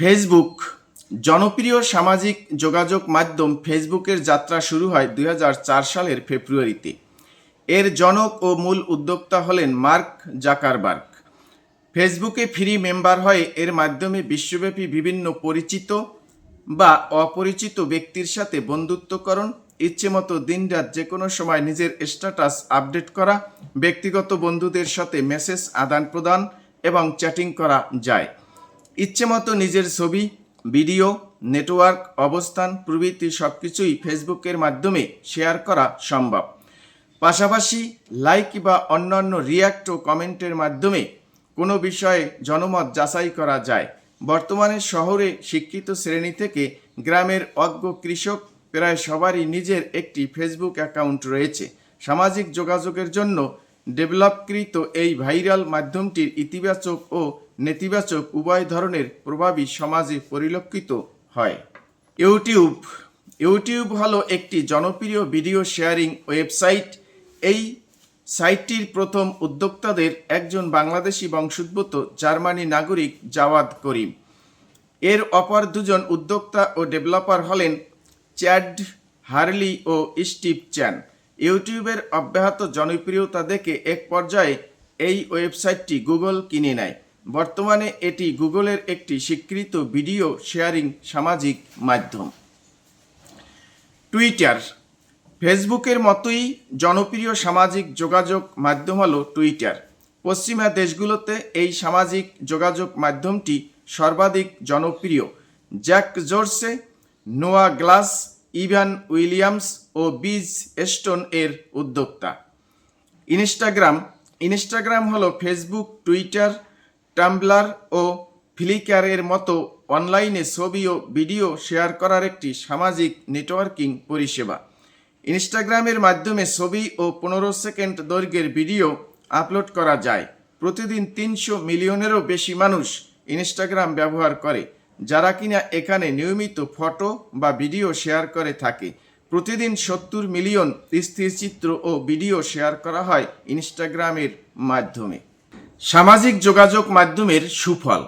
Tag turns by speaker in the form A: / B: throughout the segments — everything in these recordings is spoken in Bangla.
A: ফেসবুক জনপ্রিয় সামাজিক যোগাযোগ মাধ্যম ফেসবুকের যাত্রা শুরু হয় দুই হাজার চার সালের ফেব্রুয়ারিতে। এর জনক ও মূল উদ্যোক্তা হলেন মার্ক জাকারবার্গ। ফেসবুকে ফ্রি মেম্বার হয়ে এর মাধ্যমে বিশ্বব্যাপী বিভিন্ন পরিচিত বা অপরিচিত ব্যক্তির সাথে বন্ধুত্বকরণ, ইচ্ছেমতো দিনরাত যে কোনো সময় নিজের স্ট্যাটাস আপডেট করা, ব্যক্তিগত বন্ধুদের সাথে মেসেজ আদান প্রদান এবং চ্যাটিং করা যায়। ইচ্ছেমতো নিজের ছবি, ভিডিও, নেটওয়ার্ক, অবস্থান, প্রভৃতি সব কিছুই ফেসবুকের মাধ্যমে শেয়ার করা সম্ভব। পাশাপাশি লাইক বা অন্যান্য রিয়াক্ট ও কমেন্টের মাধ্যমে কোনো বিষয়ে জনমত যাচাই করা যায়। বর্তমানে শহরে শিক্ষিত শ্রেণি থেকে গ্রামের অজ্ঞ কৃষক প্রায় সবারই নিজের একটি ফেসবুক অ্যাকাউন্ট রয়েছে। সামাজিক যোগাযোগের জন্য ডেভেলপকৃত এই ভাইরাল মাধ্যমটির ইতিবাচক ও নেতিবাচক উভয় ধরনের প্রভাবই সমাজে পরিলক্ষিত হয়। ইউটিউব। ইউটিউব হলো একটি জনপ্রিয় ভিডিও শেয়ারিং ওয়েবসাইট। এই সাইটটির প্রথম উদ্যোক্তাদের একজন বাংলাদেশি বংশোদ্ভূত জার্মানি নাগরিক জাওয়াদ করিম। এর অপর দুজন উদ্যোক্তা ও ডেভেলপার হলেন চ্যাড হার্লি ও স্টিভ চ্যান। ইউটিউবের অব্যাহত জনপ্রিয়তা দেখে এক পর্যায়ে এই ওয়েবসাইটটি গুগল কিনে নেয়। বর্তমানে এটি গুগলের একটি স্বীকৃত ভিডিও শেয়ারিং সামাজিক মাধ্যম। টুইটার। ফেসবুকের মতোই জনপ্রিয় সামাজিক যোগাযোগ মাধ্যম হল টুইটার। পশ্চিমা দেশগুলোতে এই সামাজিক যোগাযোগ মাধ্যমটি সর্বাধিক জনপ্রিয়। Jack Dorsey, Noah Glass Evan Williams ও বিজ স্টোন এর উদ্যোক্তা। ইনস্টাগ্রাম ইনস্টাগ্রাম হলো ফেসবুক, টুইটার, টাম্বলার ও ফ্লিকারের মতো অনলাইনে ছবি ও ভিডিও শেয়ার করার একটি সামাজিক নেটওয়ার্কিং পরিষেবা। ইনস্টাগ্রামের মাধ্যমে ছবি ও পনেরো সেকেন্ড দৈর্ঘ্যের ভিডিও আপলোড করা যায়। প্রতিদিন তিনশো মিলিয়নেরও বেশি মানুষ ইনস্টাগ্রাম ব্যবহার করে। যারা কিনা এখানে নিয়মিত ফটো বা ভিডিও শেয়ার করে থাকে। প্রতিদিন সত্তর মিলিয়ন স্থিরচিত্র ও ভিডিও শেয়ার করা হয় ইনস্টাগ্রামের মাধ্যমে। সামাজিক যোগাযোগ মাধ্যমের সুফল।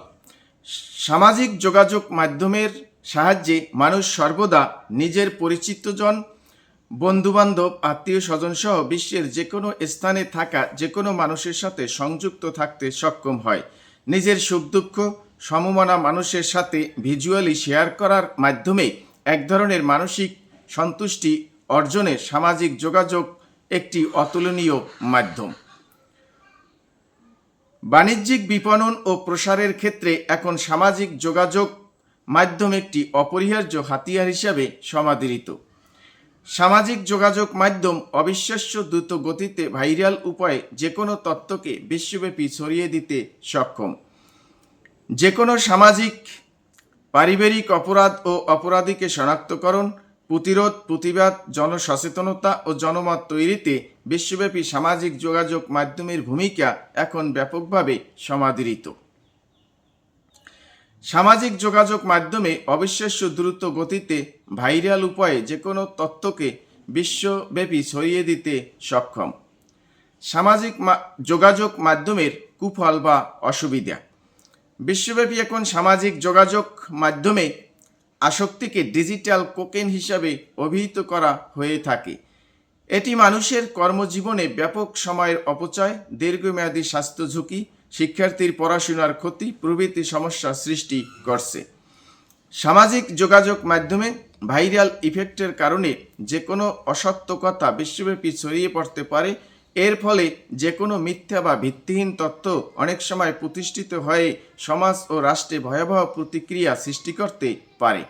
A: সামাজিক যোগাযোগ মাধ্যমের সাহায্যে মানুষ সর্বদা নিজের পরিচিতজন বন্ধুবান্ধব আত্মীয় স্বজন সহ বিশ্বের যে কোনো স্থানে থাকা যে কোনো মানুষের সাথে সংযুক্ত থাকতে সক্ষম হয়। নিজের সুখ দুঃখ সমমনা মানুষের সাথে ভিজুয়ালি শেয়ার করার মাধ্যমে এক ধরনের মানসিক সন্তুষ্টি অর্জনে সামাজিক যোগাযোগ একটি অতুলনীয় মাধ্যম। বাণিজ্যিক বিপণন ও প্রসারের ক্ষেত্রে এখন সামাজিক যোগাযোগ মাধ্যম একটি অপরিহার্য হাতিয়ার হিসাবে সমাদৃত। সামাজিক যোগাযোগ মাধ্যম অবিশ্বাস্য দ্রুত গতিতে ভাইরাল উপায়ে যে কোনো তত্ত্বকে বিশ্বব্যাপী ছড়িয়ে দিতে সক্ষম। যে কোনো সামাজিক, পারিবারিক অপরাধ ও অপরাধীকে শনাক্তকরণ প্রতিরোধ, প্রতিবাদ, জনসচেতনতা ও জনমত তৈরিতে বিশ্বব্যাপী সামাজিক যোগাযোগ মাধ্যমের ভূমিকা এখন ব্যাপকভাবে সমাদৃত। সামাজিক যোগাযোগ মাধ্যমে অবিশ্বাস্য দ্রুত গতিতে ভাইরাল উপায়ে যে কোনো তথ্যকে বিশ্বব্যাপী ছড়িয়ে দিতে সক্ষম। সামাজিক যোগাযোগ মাধ্যমের কুফল বা অসুবিধা। বিশ্বব্যাপী এখন সামাজিক যোগাযোগ মাধ্যমে আসক্তিকে ডিজিটাল কোকেন হিসাবে অভিহিত করা হয়ে থাকে। এটি মানুষের কর্মজীবনে ব্যাপক সময়ের অপচয়, দীর্ঘমেয়াদী স্বাস্থ্য ঝুঁকি, শিক্ষার্থীর পড়াশোনার ক্ষতি, প্রভৃতি সমস্যা সৃষ্টি করছে। সামাজিক যোগাযোগ মাধ্যমে ভাইরাল ইফেক্টের কারণে যে কোনো অসত্য কথা বিশ্বব্যাপী ছড়িয়ে পড়তে পারে এর ফলে যে কোনো মিথ্যা বা ভিত্তিহীন তত্ত্ব অনেক সময় প্রতিষ্ঠিত হয়ে সমাজ ও রাষ্ট্রে ভয়াবহ প্রতিক্রিয়া সৃষ্টি করতে পারে।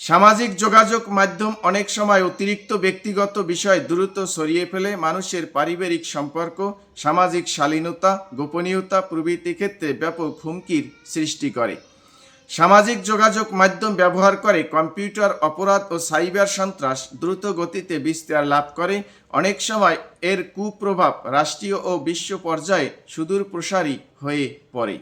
A: সামাজিক যোগাযোগ মাধ্যম অনেক সময় অতিরিক্ত ব্যক্তিগত বিষয় দ্রুত সরিয়ে ফেলে মানুষের পারিবারিক সম্পর্ক, সামাজিক শালীনতা, গোপনীয়তা প্রভৃতি ক্ষেত্রে ব্যাপক হুমকির সৃষ্টি করে। সামাজিক যোগাযোগ মাধ্যম ব্যবহার করে কম্পিউটার অপরাধ ও সাইবার সন্ত্রাস দ্রুত গতিতে বিস্তার লাভ করে। অনেক সময় এর কুপ্রভাব রাষ্ট্রীয় ও বিশ্ব পর্যায়ে সুদূর প্রসারী হয়ে পড়ে।